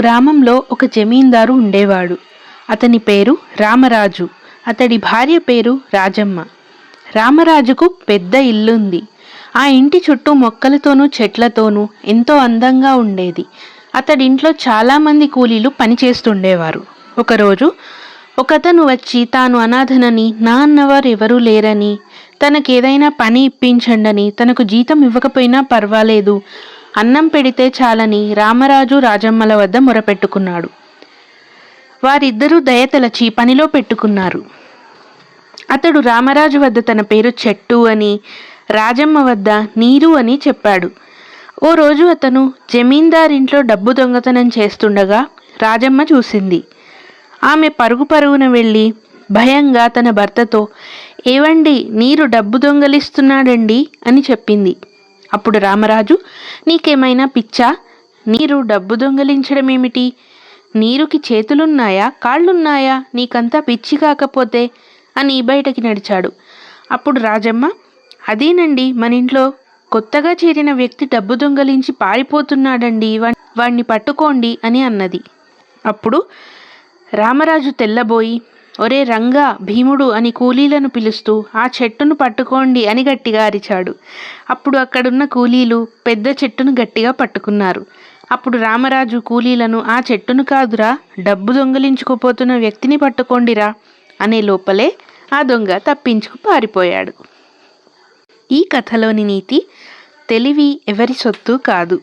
గ్రామంలో ఒక జమీందారు ఉండేవాడు. అతని పేరు రామరాజు. అతడి భార్య పేరు రాజమ్మ. రామరాజుకు పెద్ద ఇల్లుంది. ఆ ఇంటి చుట్టూ మొక్కలతోనూ చెట్లతోనూ ఎంతో అందంగా ఉండేది. అతడింట్లో చాలామంది కూలీలు పనిచేస్తుండేవారు. ఒకరోజు ఒకతను వచ్చి తాను అనాథనని నా అన్నవారు ఎవరూ లేరని తనకేదైనా పని ఇప్పించండని తనకు జీతం ఇవ్వకపోయినా పర్వాలేదు అన్నం పెడితే చాలని రామరాజు రాజమ్మల వద్ద మొరపెట్టుకున్నాడు. వారిద్దరూ దయతలచి పనిలో పెట్టుకున్నారు. అతడు రామరాజు వద్ద తన పేరు చెట్టు అని రాజమ్మ వద్ద నీరు అని చెప్పాడు. ఓ రోజు అతను జమీందారింట్లో డబ్బు దొంగతనం చేస్తుండగా రాజమ్మ చూసింది. ఆమె పరుగు పరుగున వెళ్ళి భయంగా తన భర్తతో ఏవండి నీరు డబ్బు దొంగలిస్తున్నాడండి అని చెప్పింది. అప్పుడు రామరాజు నీకేమైనా పిచ్చా? నీరు డబ్బు దొంగిలించడం ఏమిటి నీరుకి చేతులున్నాయా? కాళ్ళున్నాయా? నీకంతా పిచ్చి కాకపోతే? అని బయటకి నడిచాడు. అప్పుడు రాజమ్మ అదేనండి మన ఇంట్లో కొత్తగా చేరిన వ్యక్తి డబ్బు దొంగలించి పారిపోతున్నాడండి వా- వాణ్ణి పట్టుకోండి అని అన్నది. అప్పుడు రామరాజు తెల్లబోయి ఒరే రంగా భీముడు అని కూలీలను పిలుస్తూ ఆ చెట్టును పట్టుకోండి అని గట్టిగా అరిచాడు. అప్పుడు అక్కడున్న కూలీలు పెద్ద చెట్టును గట్టిగా పట్టుకున్నారు. అప్పుడు రామరాజు కూలీలను ఆ చెట్టును కాదురా డబ్బు దొంగలించుకుపోతున్న వ్యక్తిని పట్టుకోండిరా అనే లోపలే ఆ దొంగ తప్పించుకు పారిపోయాడు. ఈ కథలోని నీతి తెలివి ఎవరి సొత్తు కాదు.